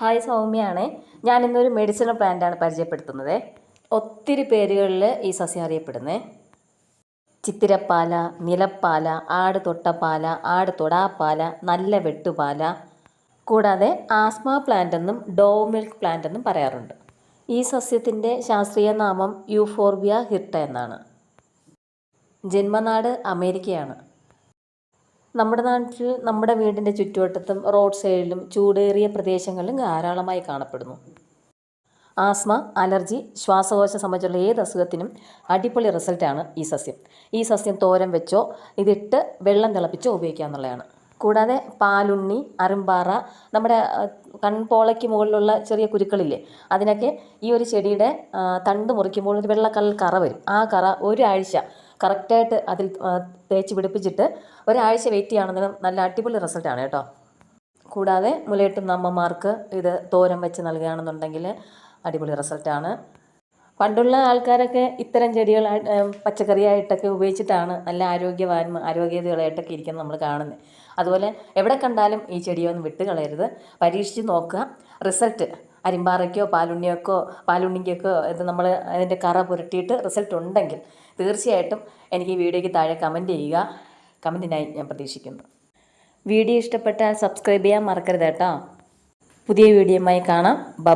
Hi സൗമ്യയാണ് ഞാനിന്നൊരു medicinal പ്ലാന്റാണ് പരിചയപ്പെടുത്തുന്നത്. ഒത്തിരി പേരുകളിൽ ഈ സസ്യം അറിയപ്പെടുന്നത് ചിത്തിരപ്പാല നിലപ്പാല ആട് തൊട്ടപ്പാല ആട് തൊടാപ്പാല നല്ല വെട്ടുപാല. കൂടാതെ ആസ്മ പ്ലാന്റ് എന്നും ഡോ മിൽക്ക് പ്ലാന്റ് എന്നും പറയാറുണ്ട്. ഈ സസ്യത്തിന്റെ ശാസ്ത്രീയ നാമം യൂഫോർബിയ ഹിർട്ട എന്നാണ്. ജന്മനാട് അമേരിക്കയാണ്. നമ്മുടെ നാട്ടിൽ നമ്മുടെ വീടിന്റെ ചുറ്റുവട്ടത്തും റോഡ് സൈഡിലും ചൂടേറിയ പ്രദേശങ്ങളിലും ധാരാളമായി കാണപ്പെടുന്നു. ആസ്മ അലർജി ശ്വാസകോശ സംബന്ധിച്ചുള്ള ഏത് അസുഖത്തിനും അടിപൊളി റിസൾട്ടാണ് ഈ സസ്യം. ഈ സസ്യം തോരൻ വെച്ചോ ഇതിട്ട് വെള്ളം തിളപ്പിച്ചോ ഉപയോഗിക്കാവുന്നതാണ് കൂടാതെ പാലുണ്ണി അറുമ്പാറ നമ്മുടെ കൺപോളയ്ക്ക് മുകളിലുള്ള ചെറിയ കുരുക്കളില്ലേ അതിനൊക്കെ ഈ ഒരു ചെടിയുടെ തണ്ട് മുറിക്കുമ്പോൾ ഒരു വെള്ള കറ വരും. ആ കറ ഒരാഴ്ച കറക്റ്റായിട്ട് അതിൽ തേച്ച് പിടിപ്പിച്ചിട്ട് ഒരാഴ്ച വെയിറ്റ് ചെയ്യുകയാണെങ്കിലും നല്ല അടിപൊളി റിസൾട്ടാണ് കേട്ടോ. കൂടാതെ മുലയിട്ടുന്ന അമ്മമാർക്ക് ഇത് തോരം വെച്ച് നൽകുകയാണെന്നുണ്ടെങ്കിൽ അടിപൊളി റിസൾട്ടാണ് പണ്ടുള്ള ആൾക്കാരൊക്കെ ഇത്തരം ചെടികൾ പച്ചക്കറിയായിട്ടൊക്കെ ഉപയോഗിച്ചിട്ടാണ് നല്ല ആരോഗ്യവാന് ആരോഗ്യതകളായിട്ടൊക്കെ ഇരിക്കുന്നത് നമ്മൾ കാണുന്നത്. അതുപോലെ എവിടെ കണ്ടാലും ഈ ചെടിയൊന്നും വിട്ട് കളയരുത് പരീക്ഷിച്ച് നോക്കുക. റിസൾട്ട് അരിമ്പാറയ്ക്കോ പാലുണ്ണിയക്കോ പാലുണ്ണിക്കൊക്കെ ഇത് നമ്മൾ അതിന്റെ കറ പുരട്ടിയിട്ട് റിസൾട്ട് ഉണ്ടെങ്കിൽ തീർച്ചയായിട്ടും എനിക്ക് ഈ വീഡിയോയ്ക്ക് താഴെ കമന്റ് ചെയ്യുക. കമന്റിനായി ഞാൻ പ്രതീക്ഷിക്കുന്നു. വീഡിയോ ഇഷ്ടപ്പെട്ടാൽ സബ്സ്ക്രൈബ് ചെയ്യാൻ മറക്കരുത് കേട്ടോ. പുതിയ വീഡിയോയുമായി കാണാം. ബൈ